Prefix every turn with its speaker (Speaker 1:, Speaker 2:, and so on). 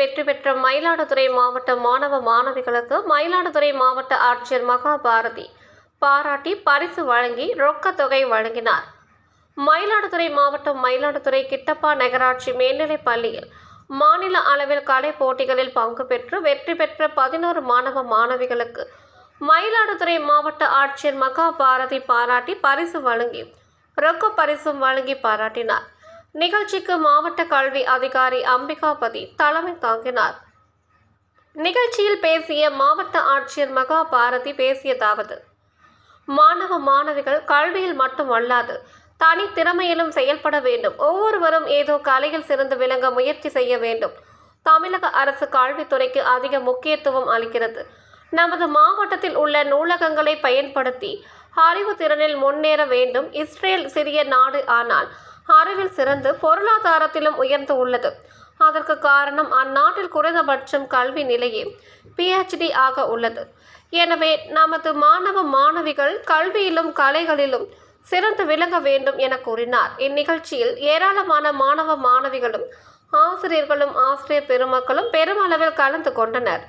Speaker 1: வெற்றி பெற்ற மயிலாடுதுறை மாவட்ட மாணவ மாணவிகளுக்கு மயிலாடுதுறை மாவட்ட ஆட்சியர் மகாபாரதி பாராட்டி பரிசு வழங்கி ரொக்க தொகை வழங்கினார். மயிலாடுதுறை மாவட்டம் மயிலாடுதுறை கிட்டப்பா நகராட்சி மேல்நிலைப் பள்ளியில் மாநில அளவில் கலை போட்டிகளில் பங்கு பெற்று வெற்றி பெற்ற பதினோரு மாணவ மாணவிகளுக்கு மயிலாடுதுறை மாவட்ட ஆட்சியர் மகாபாரதி பாராட்டி பரிசு வழங்கி ரொக்க பரிசும் வழங்கி பாராட்டினார். நிகழ்ச்சிக்கு மாவட்ட கல்வி அதிகாரி அம்பிகாபதி தலைமை தாங்கினார். நிகழ்ச்சியில் பேசிய மாவட்ட ஆட்சியர் மகா பாரதி பேசியதாவது மாணவ மாணவிகள் கல்வியில் மட்டும் அல்லாது தனி திறமையிலும் செயல்பட வேண்டும். ஒவ்வொருவரும் ஏதோ கலையில் சிறந்து விளங்க முயற்சி செய்ய வேண்டும். தமிழக அரசு கல்வித்துறைக்கு அதிக முக்கியத்துவம் அளிக்கிறது. நமது மாவட்டத்தில் உள்ள நூலகங்களை பயன்படுத்தி அறிவு திறனில் முன்னேற வேண்டும். இஸ்ரேல் சிறிய நாடு ஆனால் அறிவில் சிறந்து பொருளாதாரத்திலும் உயர்ந்து உள்ளது. அதற்கு காரணம் அந்நாட்டில் குறைந்தபட்சம் கல்வி நிலையே பிஹெச்டி ஆக உள்ளது. எனவே நமது மாணவ மாணவிகள் கல்வியிலும் கலைகளிலும் சிறந்து விளங்க வேண்டும் என கூறினார். இந்நிகழ்ச்சியில் ஏராளமான மாணவ மாணவிகளும் ஆசிரியர்களும் ஆசிரியர் பெருமக்களும் பெருமளவில் கலந்து கொண்டனர்.